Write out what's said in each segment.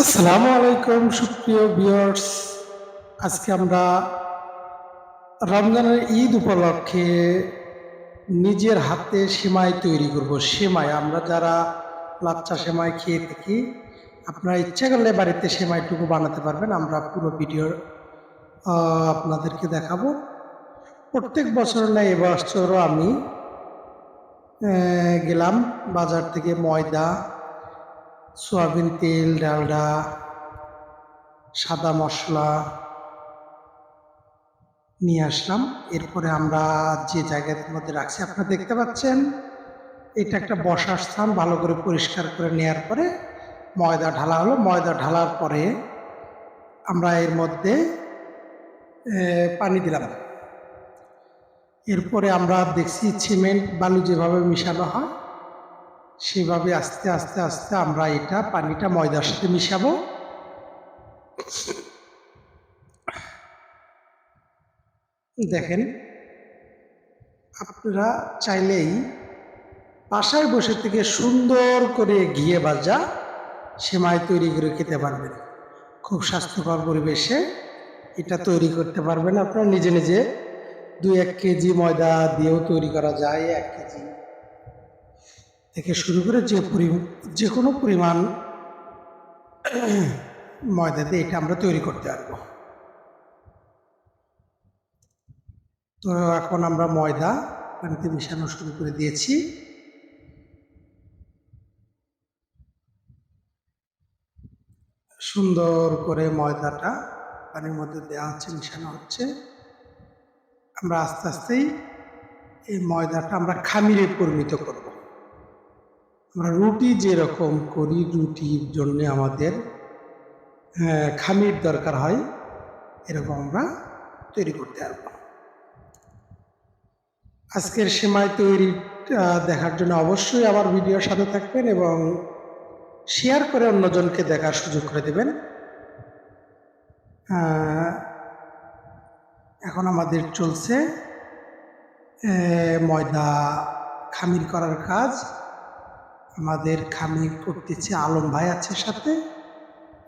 আসসালামু আলাইকুম, সুপ্রিয় ভিউয়ার্স। আজকে আমরা রমজানের ঈদ উপলক্ষে নিজের হাতে সেমাই তৈরি করব। সেমাই, আমরা যারা লাচ্চা সেমাই খেয়ে থাকি, আপনারা ইচ্ছা করলে বাড়িতে সেমাইটুকু বানাতে পারবেন। আমরা পুরো ভিডিও আপনাদেরকে দেখাবো। প্রত্যেক বছর না এবছরও আমি গেলাম বাজার থেকে ময়দা সয়াবিন তেল, ডালডা, সাদা মশলা নিয়ে আসলাম। এরপরে আমরা যে জায়গার মধ্যে রাখছি, আপনারা দেখতে পাচ্ছেন, এটা একটা বসার স্থান, ভালো করে পরিষ্কার করে নেওয়ার পরে ময়দা ঢালা হলো। ময়দা ঢালার পরে আমরা এর মধ্যে পানি দিলাম। এরপরে আমরা দেখছি সিমেন্ট, বালু যেভাবে মিশানো হয় সেভাবে আস্তে আস্তে আস্তে আমরা এটা পানিটা ময়দার সাথে মিশাবো। দেখেন, আপনারা চাইলেই বাসায় বসে থেকে সুন্দর করে ঘিয়ে ভাজা সেমাই তৈরি করে খেতে পারবেন। খুব স্বাস্থ্যকর পরিবেশে এটা তৈরি করতে পারবেন। আপনারা নিজে নিজে দুই এক কেজি ময়দা দিয়েও তৈরি করা যায়, এক কেজি। থেকে শুরু করে যে পরি, যে কোনো পরিমাণ ময়দা দিয়ে এটা আমরা তৈরি করতে পারব। তো এখন আমরা ময়দা, পানিতে মিশানো শুরু করে দিয়েছি। সুন্দর করে ময়দাটা পানির মধ্যে দেওয়া হচ্ছে, মিশানো হচ্ছে। আমরা আস্তে আস্তেই এই ময়দাটা আমরা খামিরে পরিণত করব। আমরা রুটি যেরকম করি, রুটির জন্য আমাদের খামির দরকার হয়, এরকম আমরা তৈরি করতে পারব। আজকের সেমাই তৈরি দেখার জন্য অবশ্যই আমার ভিডিওর সাথে থাকবেন এবং শেয়ার করে অন্যজনকে দেখার সুযোগ করে দেবেন। এখন আমাদের চলছে ময়দা খামির করার কাজ। আমাদের খামির করতেছে, আলম ভাই আছে সাথে,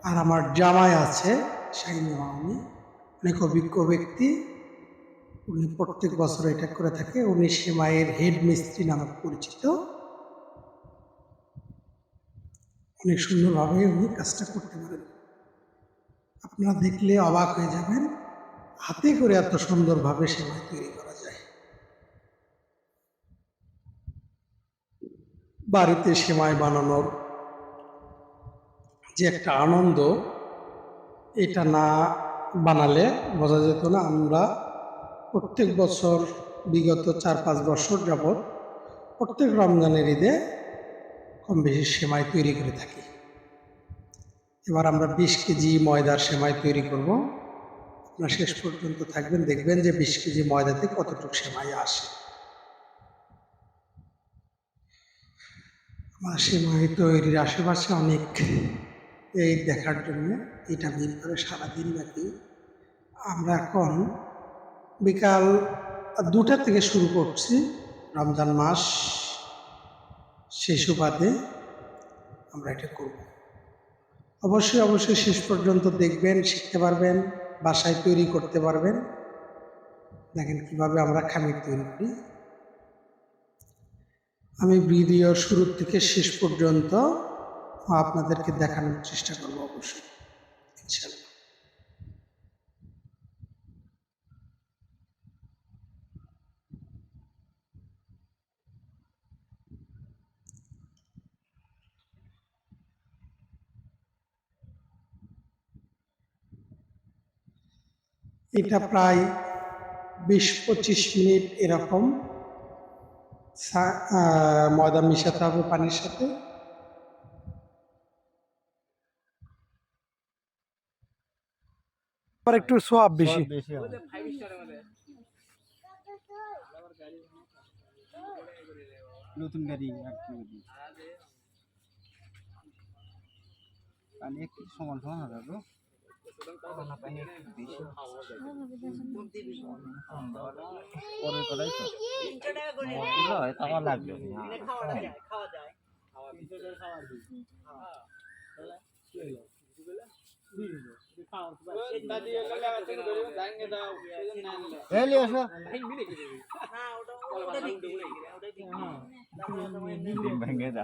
আর আমার জামাই আছে, শাহিন মামনি। অনেক অভিজ্ঞ ব্যক্তি। উনি প্রত্যেক বছর এটা করে থাকে। উনি সেমাইয়ের হেড মিস্ত্রি নামে পরিচিত। অনেক সুন্দরভাবে উনি কাজটা করতে পারেন। আপনারা দেখলে অবাক হয়ে যাবেন, হাতে করে এত সুন্দরভাবে সেমাই তৈরি করা যায় বাড়িতে সেমাই বানানোর যে একটা আনন্দ, এটা না বানালে বোঝা যেত না আমরা প্রত্যেক বছর, বিগত চার পাঁচ বছর যাবৎ প্রত্যেক রমজানের ঈদে কম বেশি সেমাই তৈরি করে থাকি। এবার আমরা বিশ কেজি ময়দার সেমাই তৈরি করব। আপনারা শেষ পর্যন্ত থাকবেন, দেখবেন যে বিশ কেজি ময়দাতে কতটুকু সেমাই আসে। আমার সেমাই তৈরির আশেপাশে অনেক এই দেখার জন্য এটা মিল করে সারাদিন ব্যাপী। আমরা এখন বিকাল দুটা থেকে শুরু করছি রমজান মাস। সেই সুবাদে আমরা এটা করব। অবশ্যই অবশ্যই শেষ পর্যন্ত দেখবেন, শিখতে পারবেন, বাসায় তৈরি করতে পারবেন। দেখেন কীভাবে আমরা খামির তৈরি করি। আমি ভিডিও শুরু থেকে শেষ পর্যন্ত আপনাদেরকে দেখানোর চেষ্টা করব অবশ্যই এটা প্রায় বিশ পঁচিশ মিনিট এরকম ময়দা মিশাতে হবে পানির সাথে। আবার একটু সোয়াব বেশি। বেশি নতুন গাড়ি আর কি গাড়ি পানি একটু সমান সমান হবে তো পরের কথাই তো হয় তাও লাগবে এলি আসো ভেঙে যা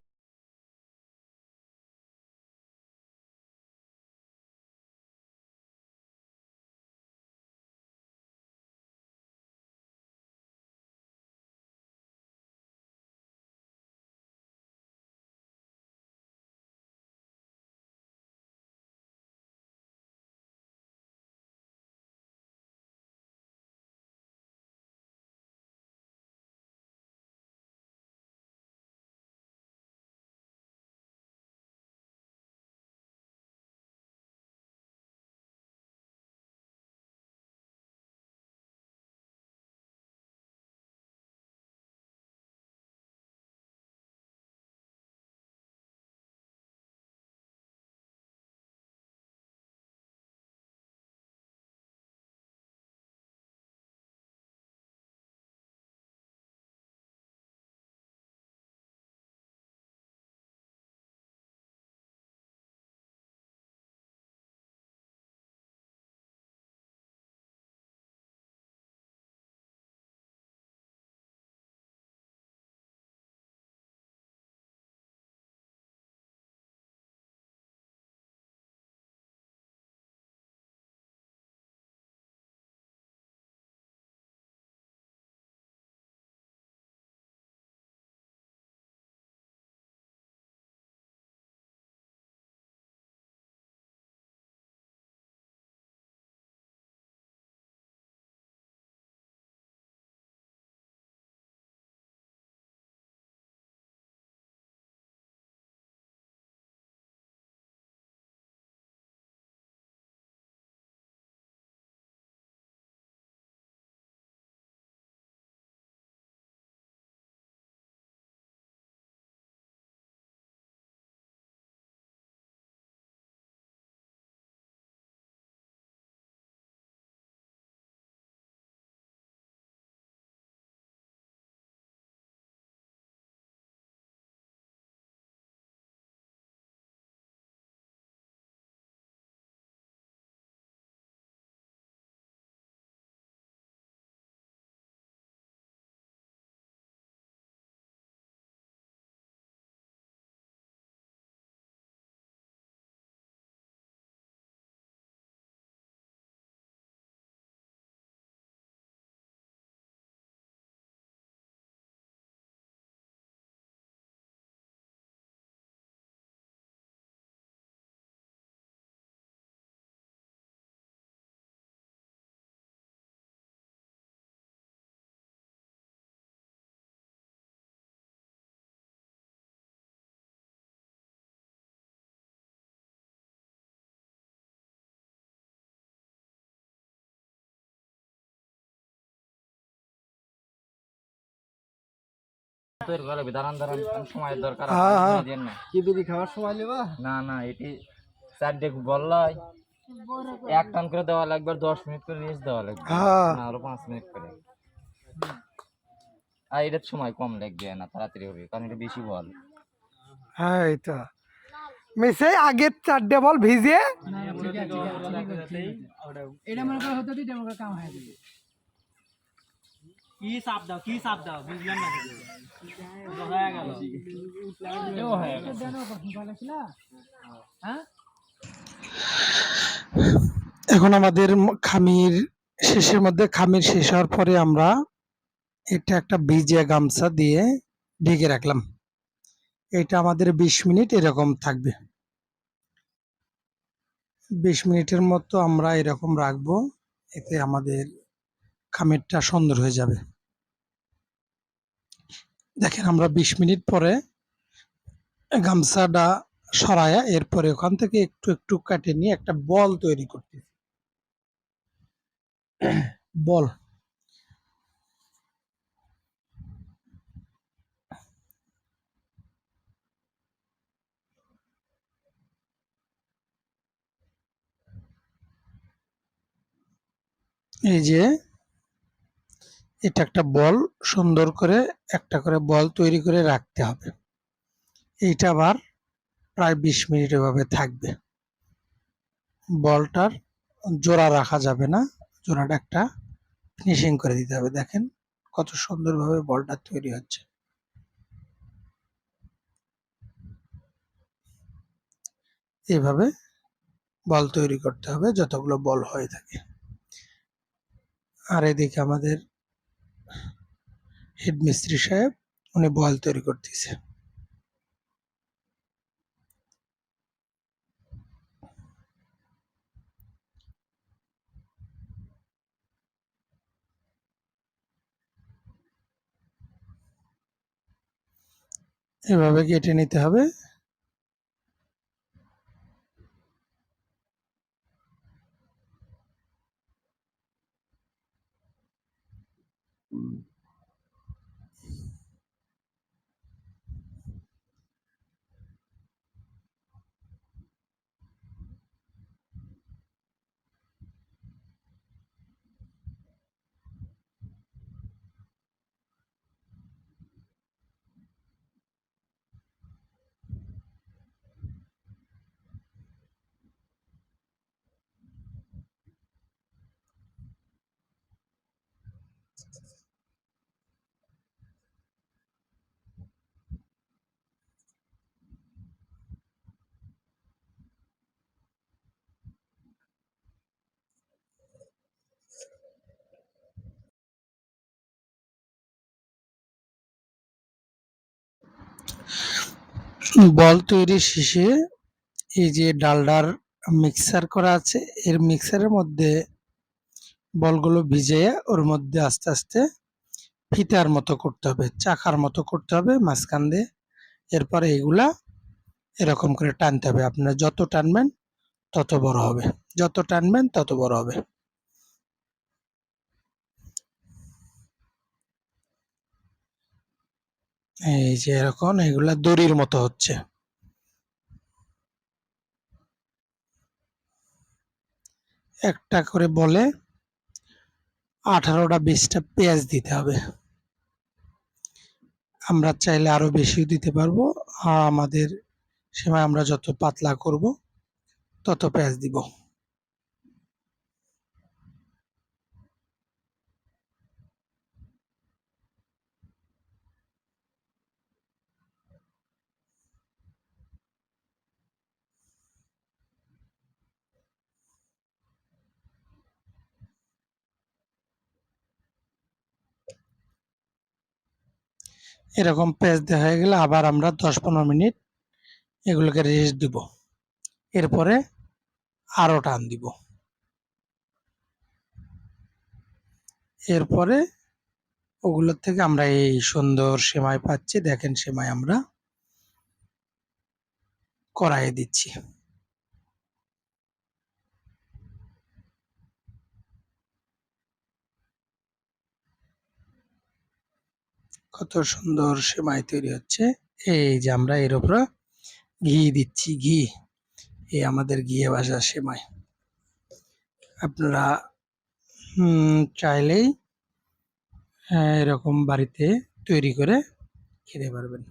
তোর ঘরে দাঁড়ান দাঁড়ান সময়ের দরকার হ্যাঁ, হ্যাঁ। দেন না। কি বিড়ি খাওয়ার সময় নেবা? না না এটি চারটে বললাই। এক টান করে দেওয়া লাগবে দশ মিনিট করে রেস্ট দেওয়া লাগবে। হ্যাঁ। না আরও পাঁচ মিনিট করে। আর এটার সময় কম লাগবে না তাড়াতাড়ি হবে কারণ এটা বেশি বল। হ্যাঁ এই তো মিশে আগের চারটে বল ভিজে এটা মনে করো হতো কাম হয়ে যাবে। কি দাও কি দাও? বুঝলাম না এখন আমাদের খামির শেষের মধ্যে, খামির শেষ হওয়ার পরে আমরা এটা একটা ভিজে গামছা দিয়ে ঢেকে রাখলাম। এটা আমাদের বিশ মিনিট এরকম থাকবে। বিশ মিনিটের মতো আমরা এরকম রাখব। এতে আমাদের খামিরটা সুন্দর হয়ে যাবে। দেখেন আমরা বিশ মিনিট পরে গামছাটা সরায়া এরপরে ওখান থেকে একটু একটু কাটে নিয়ে একটা বল তৈরি করতেছি। বল। এই যে এটা একটা বল সুন্দর করে, একটা করে বল তৈরি করে রাখতে হবে। এইটা আবার প্রায় বিশ মিনিট এভাবে থাকবে। বলটার জোড়া রাখা যাবে না, জোড়াটা একটা ফিনিশিং করে দিতে হবে। দেখেন কত সুন্দরভাবে বলটা তৈরি হচ্ছে। এভাবে বল তৈরি করতে হবে যতগুলো বল হয়ে থাকে। আর এদিকে আমাদের হেড মিস্ত্রি সাহেব উনি বল তৈরি করতেছে। এভাবে কেটে নিতে হবে। বল তৈরি শেষে এই যে ডালডার মিক্সার করা আছে, এর মিক্সারের মধ্যে বলগুলো ভিজিয়ে ওর মধ্যে আস্তে আস্তে ফিতার মতো করতে হবে, চাকার মতো করতে হবে মাঝখান দিয়ে। এরপরে এগুলা এরকম করে টানতে হবে। আপনারা যত টানবেন তত বড় হবে, যত টানবেন তত বড় হবে। এই যে এরকম, এগুলা দড়ির মতো হচ্ছে। একটা করে বলে আঠারোটা বিশটা পেঁয়াজ দিতে হবে। আমরা চাইলে আরও বেশিও দিতে পারব। আর আমাদের সময় আমরা যত পাতলা করব, তত পেঁয়াজ দিব। এরকম পেঁয়াজ দেওয়া হয়ে গেলে আবার আমরা দশ পনেরো মিনিট এগুলোকে রেস্ট দিব। এরপরে আরও টান দিব। এরপরে ওগুলোর থেকে আমরা এই সুন্দর সেমাই পাচ্ছি। দেখেন সেমাই আমরা কড়াইয়ে দিচ্ছি। কত সুন্দর সেমাই তৈরি হচ্ছে। এই যে আমরা এর উপর ঘি দিচ্ছি, ঘি। এই আমাদের ঘিয়ে ভাজা সেমাই। আপনারা চাইলেই এরকম বাড়িতে তৈরি করে খেতে পারবেন।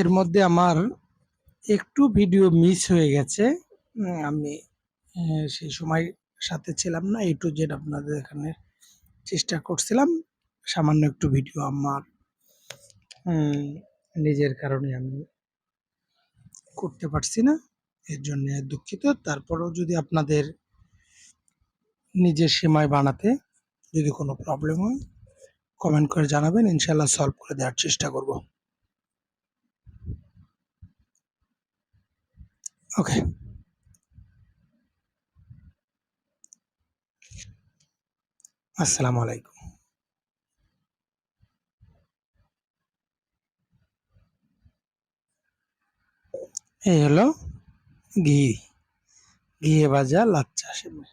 এর মধ্যে আমার একটু ভিডিও মিস হয়ে গেছে। আমি সেই সময় সাথে ছিলাম না এ টু জেড আপনাদের এখানে চেষ্টা করছিলাম। সামান্য একটু ভিডিও আমার নিজের কারণে আমি করতে পারছি না, এর জন্য দুঃখিত। তারপরেও যদি আপনাদের নিজের সেমাই বানাতে যদি কোনো প্রবলেম হয় কমেন্ট করে জানাবেন ইনশাল্লাহ সলভ করে দেওয়ার চেষ্টা করব। ওকে আসসালামু আলাইকুম এই হলো ঘি। ঘিয়ে ভাজা লাচ্চা সেমাই